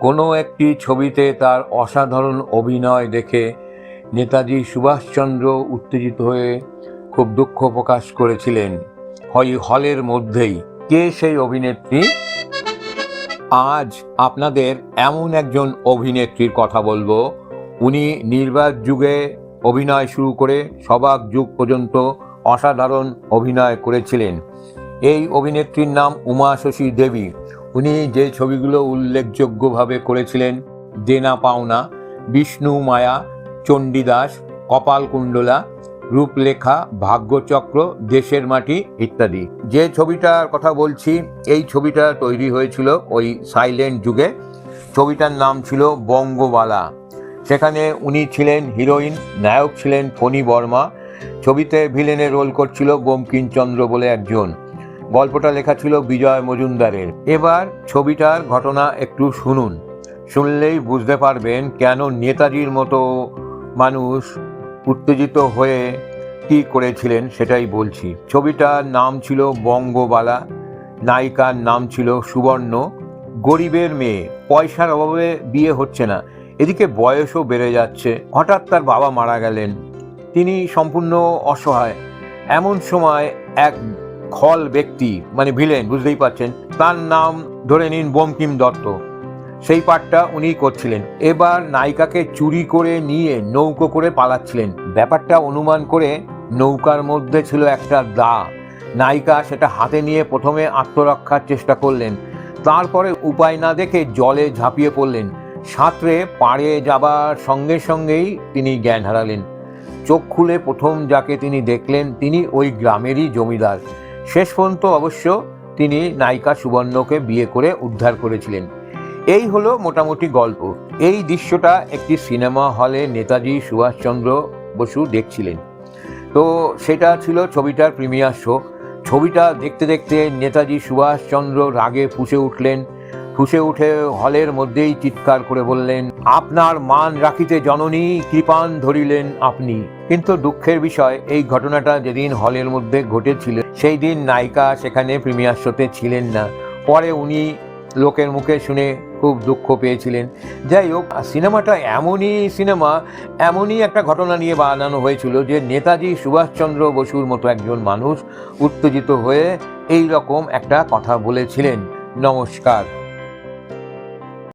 কোনো একটি ছবিতে তার অসাধারণ অভিনয় দেখে নেতাজি সুভাষচন্দ্র উত্তেজিত হয়ে খুব দুঃখ প্রকাশ করেছিলেন। হয় হলের মধ্যেই। কে সেই অভিনেত্রী? আজ আপনাদের এমন একজন অভিনেত্রীর কথা বলব। উনি নির্বাক যুগে অভিনয় শুরু করে সবাক যুগ পর্যন্ত অসাধারণ অভিনয় করেছিলেন। এই অভিনেত্রীর নাম উমা শশী দেবী। উনি যে ছবিগুলো উল্লেখযোগ্যভাবে করেছিলেন, দেনা পাওনা, বিষ্ণু মায়া, চণ্ডীদাস কপালকুণ্ডলা রূপলেখা, ভাগ্যচক্র, দেশের মাটি ইত্যাদি। যে ছবিটার কথা বলছি, এই ছবিটা তৈরি হয়েছিল ওই সাইলেন্ট যুগে। ছবিটার নাম ছিল বঙ্গবালা। সেখানে উনি ছিলেন হিরোইন, নায়ক ছিলেন ফণি বর্মা। ছবিতে ভিলেনের রোল করছিল বঙ্কিমচন্দ্র বলে একজন। গল্পটা লেখা ছিল বিজয় মজুমদারের। এবার ছবিটার ঘটনা একটু শুনুন। শুনলেই বুঝতে পারবেন কেন নেতাজির মতো মানুষ উত্তেজিত হয়ে কী করেছিলেন সেটাই বলছি। ছবিটার নাম ছিল বঙ্গবালা, নায়িকার নাম ছিল সুবর্ণ, গরিবের মেয়ে। পয়সার অভাবে বিয়ে হচ্ছে না। এদিকে বয়সও বেড়ে যাচ্ছে। হঠাৎ তার বাবা মারা গেলেন। তিনি সম্পূর্ণ অসহায়। এমন সময় এক খল ব্যক্তি মানে ভিলেন বুঝতেই পারছেন? তার নাম ধরে নিন বঙ্কিম দত্ত। সেই পাঠটা উনি করছিলেন। এবার নায়িকাকে চুরি করে নিয়ে নৌকো করে পালাচ্ছিলেন। ব্যাপারটা অনুমান করে নৌকার মধ্যে ছিল একটা দা। নায়িকা সেটা হাতে নিয়ে প্রথমে আত্মরক্ষার চেষ্টা করলেন। তারপরে উপায় না দেখে জলে ঝাঁপিয়ে পড়লেন। সাঁতরে পাড়ে যাবার সঙ্গে সঙ্গেই তিনি জ্ঞান হারালেন। চোখ খুলে প্রথম যাকে তিনি দেখলেন, তিনি ওই গ্রামেরই জমিদার। শেষ পর্যন্ত অবশ্য তিনি নায়িকা সুবর্ণকে বিয়ে করে উদ্ধার করেছিলেন। এই হলো মোটামুটি গল্প। এই দৃশ্যটা একটি সিনেমা হলে নেতাজি সুভাষচন্দ্র বসু দেখছিলেন। তো সেটা ছিল ছবিটার প্রিমিয়ার শো। ছবিটা দেখতে দেখতে নেতাজি সুভাষচন্দ্র রাগে ফুসে উঠলেন। ফুসে উঠে হলের মধ্যেই চিৎকার করে বললেন, আপনার মান রাখিতে জননী, কৃপান ধরিলেন আপনি। কিন্তু দুঃখের বিষয়, এই ঘটনাটা যেদিন হলের মধ্যে ঘটেছিল, সেই দিন নায়িকা সেখানে প্রিমিয়ার শোতে ছিলেন না। পরে উনি লোকের মুখে শুনে খুব দুঃখ পেয়েছিলেন। যাই হোক, সিনেমাটা এমনই সিনেমা, এমনই একটা ঘটনা নিয়ে বানানো হয়েছিল যে নেতাজি সুভাষচন্দ্র বসুর মতো একজন মানুষ উত্তেজিত হয়ে এই রকম একটা কথা বলেছিলেন। নমস্কার।